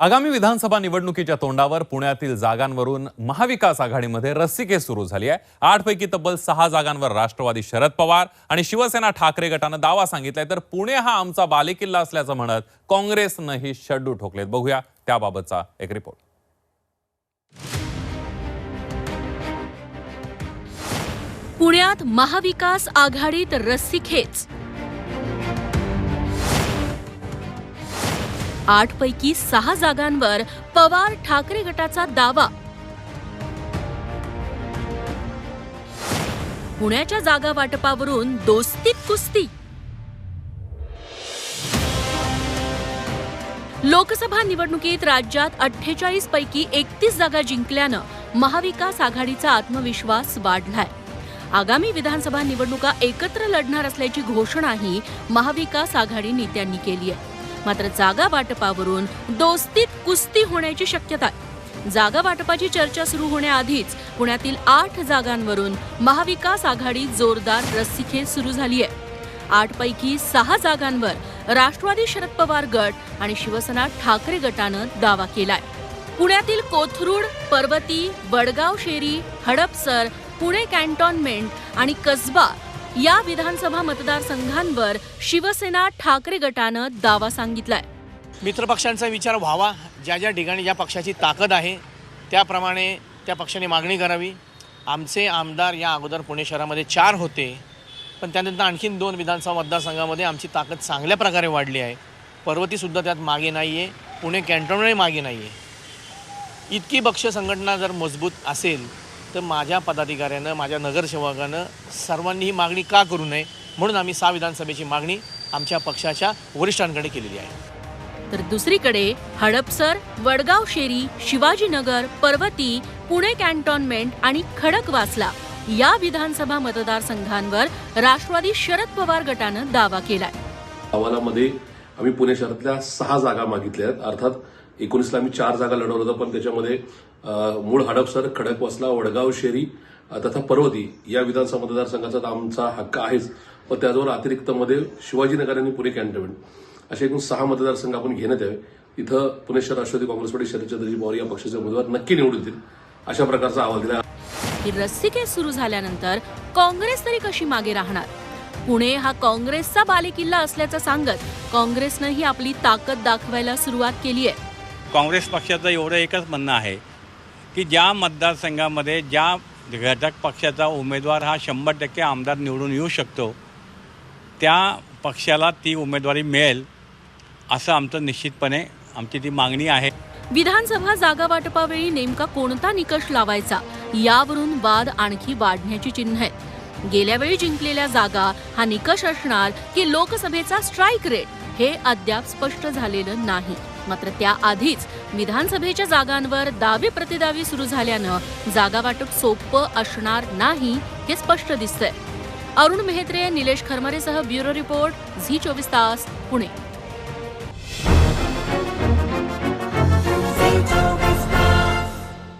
आगामी विधानसभा निवडणुकीच्या तोंडावर पुण्यातील जागांवरून महाविकास आघाडीमध्ये रस्सीकेस सुरू झाली आहे. आठपैकी तब्बल सहा जागांवर राष्ट्रवादी शरद पवार आणि शिवसेना ठाकरे गटानं दावा सांगितलाय. तर पुणे हा आमचा बालेकिल्ला असल्याचं म्हणत काँग्रेसनंही शड्डू ठोकलेत. बघूया त्याबाबतचा एक रिपोर्ट. पुण्यात महाविकास आघाडीत रस्सीखेच. आठ पैकी सहा जागांवर पवार ठाकरे गटाचा दावा. पुण्याच्या जागा वाटपावरून दोस्तीत कुस्ती. लोकसभा निवडणुकीत राज्यात अठ्ठेचाळीस पैकी एकतीस जागा जिंकल्यानं महाविकास आघाडीचा आत्मविश्वास वाढलाय. आगामी विधानसभा निवडणुका एकत्र लढणार असल्याची घोषणाही महाविकास आघाडी नेत्यांनी केली आहे मात्र जागा वाटपावरून दोस्तीत कुस्ती होण्याची शक्यता आहे. जागा वाटपाची चर्चा सुरू होण्याआधीच पुण्यातील आठ जागांवरून महाविकास आघाडी जोरदार रस्सीखेच सुरू झाली आहे आठ पैकी सहा जागांवर राष्ट्रवादी शरद पवार गट आणि शिवसेना ठाकरे गटानं दावा केलाय. पुण्यातील कोथरूड पर्वती वडगाव शेरी हडपसर पुणे कॅन्टॉनमेंट आणि कसबा या विधानसभा मतदारसंघांवर शिवसेना ठाकरे गटानं दावा सांगितलाय. मित्रपक्षांचा विचार व्हावा. ज्या ज्या ठिकाणी ज्या पक्षाची ताकद आहे त्याप्रमाणे त्या पक्षाने मागणी करावी. आमचे आमदार या अगोदर पुणे शहरामध्ये चार होते. पण त्यानंतर आणखीन दोन विधानसभा मतदारसंघामध्ये आमची ताकद चांगल्या प्रकारे वाढली आहे. पर्वतीसुद्धा त्यात मागे नाही आहे पुणे कॅन्टॉनमेंटही मागे नाही आहे इतकी पक्ष संघटना जर मजबूत असेल तर माझ्या पदाधिकाऱ्यानं माझ्या नगरसेवकानं सर्वांनी ही मागणी का करू नये? म्हणून आम्ही सहा विधानसभेची मागणी आमच्या पक्षाच्या वरिष्ठांकडे केलेली आहे. तर दुसरीकडे हडपसर वडगाव शेरी शिवाजीनगर पर्वती पुणे कॅन्टॉन्मेंट आणि खडकवासला या विधानसभा मतदारसंघांवर राष्ट्रवादी शरद पवार गटानं दावा केलाय. अहवालामध्ये आम्ही पुणे शहरातल्या सहा जागा मागितल्या आहेत. अर्थात एकोणीसला आम्ही चार जागा लढवलं होतं पण त्याच्यामध्ये मूळ हडपसर खडकवासला वडगाव शेरी तथा पर्वती या विधानसभा मतदारसंघाचा आमचा हक्क आहेच. पण त्याचबरोबर अतिरिक्तमध्ये शिवाजीनगर आणि पुणे कॅन्टोन्मेंट असे एकूण सहा मतदारसंघ आपण घेण्यात यावे. इथं पुणे शहर राष्ट्रवादी काँग्रेस पार्टी शरदचंद्रजी पवार या पक्षाचे उमेदवार नक्की निवडतील अशा प्रकारचा अहवाल दिला. ही रस्सीखेच सुरू झाल्यानंतर काँग्रेस तरी कशी मागे राहणार? पुणे हा काँग्रेसचा बालेकिल्ला असल्याचं सांगत काँग्रेसनंही आपली ताकद दाखवायला सुरुवात केली आहे काँग्रेस पक्षाचं एवढं एकच म्हणणं आहे की ज्या मतदारसंघामध्ये ज्या घटक पक्षाचा उमेदवार हा शंभर टक्के आमदार निवडून येऊ शकतो त्या पक्षाला ती उमेदवारी मिळेल असं आमचं निश्चितपणे आमची ती मागणी आहे. विधानसभा जागा वाटपावेळी नेमका कोणता निकष लावायचा? यावरून वाद आणखी वाढण्याची चिन्ह आहेत. गेल्या वेळी जिंकलेल्या जागा हा निकष असणार की लोकसभेचा स्ट्राईक रेट? हे अद्याप स्पष्ट झालेलं नाही. मात्र त्याआधीच विधानसभेच्या जागांवर दावे प्रतिदावी सुरू झाल्यानं जागा वाटप सोपं असणार नाही हे स्पष्ट दिसतंय. अरुण मेहत्रे निलेश खरमरेसह ब्युरो रिपोर्ट झी चोवीस तास पुणे.